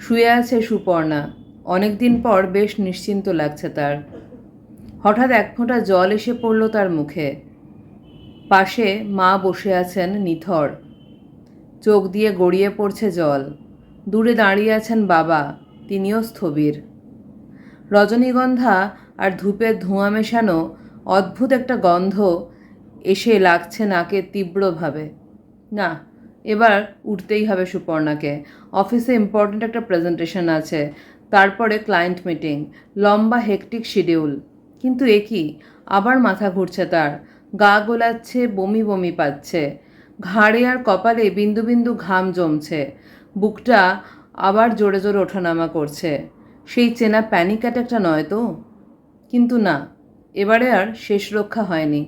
শুয়ে আছে সুপর্ণা। অনেক দিন পর বেশ নিশ্চিন্ত লাগছে তার। হঠাৎ এক ফোঁটা জল এসে পড়ল তার মুখে। পাশে মা বসে আছেন নিথর। চোখ দিয়ে গড়িয়ে পড়ছে জল। দূরে দাঁড়িয়ে আছেন বাবা, তিনিও স্থবির। রজনীগন্ধা আর ধূপের ধোঁয়া মেশানো অদ্ভুত একটা গন্ধ এসে লাগছে নাকে তীব্রভাবে। না এবার উঠতেই হবে সুপর্ণাকে। অফিসে ইম্পর্ট্যান্ট একটা প্রেজেন্টেশন আছে। তারপরে ক্লায়েন্ট মিটিং লম্বা হেকটিক শিডিউল কিন্তু এ কি? আবার মাথা ঘুরছে তার। গা গোলাচ্ছে, বমি বমি পাচ্ছে। ঘাড়ে আর কপালে বিন্দু বিন্দু ঘাম জমছে। বুকটা আবার জোরে জোরে ওঠানামা করছে। সেই চেনা প্যানিক অ্যাটাকটা নয় তো? কিন্তু না, এবারে আর শেষ রক্ষা হয়নি।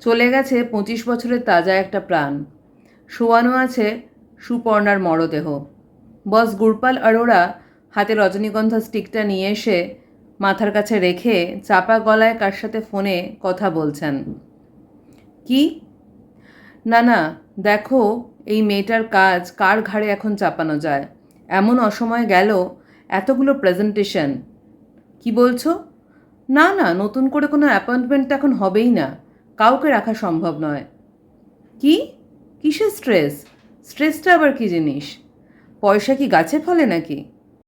চলে গেছে পঁচিশ বছরের তাজা একটা প্রাণ। শোয়ানো আছে সুপর্ণার মরদেহ। বস গুরপাল অরোরা হাতে রজনীগন্ধা স্টিকটা নিয়ে এসে মাথার কাছে রেখে চাপা গলায় কার সাথে ফোনে কথা বলছেন। কি? না না, দেখো এই মেয়েটার কাজ কার ঘাড়ে এখন চাপানো যায়। এমন অসময় গেল এতগুলো প্রেজেন্টেশন কি বলছো? না না, নতুন করে কোনো অ্যাপয়েন্টমেন্ট এখন হবেই না। কাউকে রাখা সম্ভব নয়। কি? কিসের স্ট্রেস স্ট্রেসটা আবার কী জিনিস? পয়সা কি গাছে ফলে নাকি?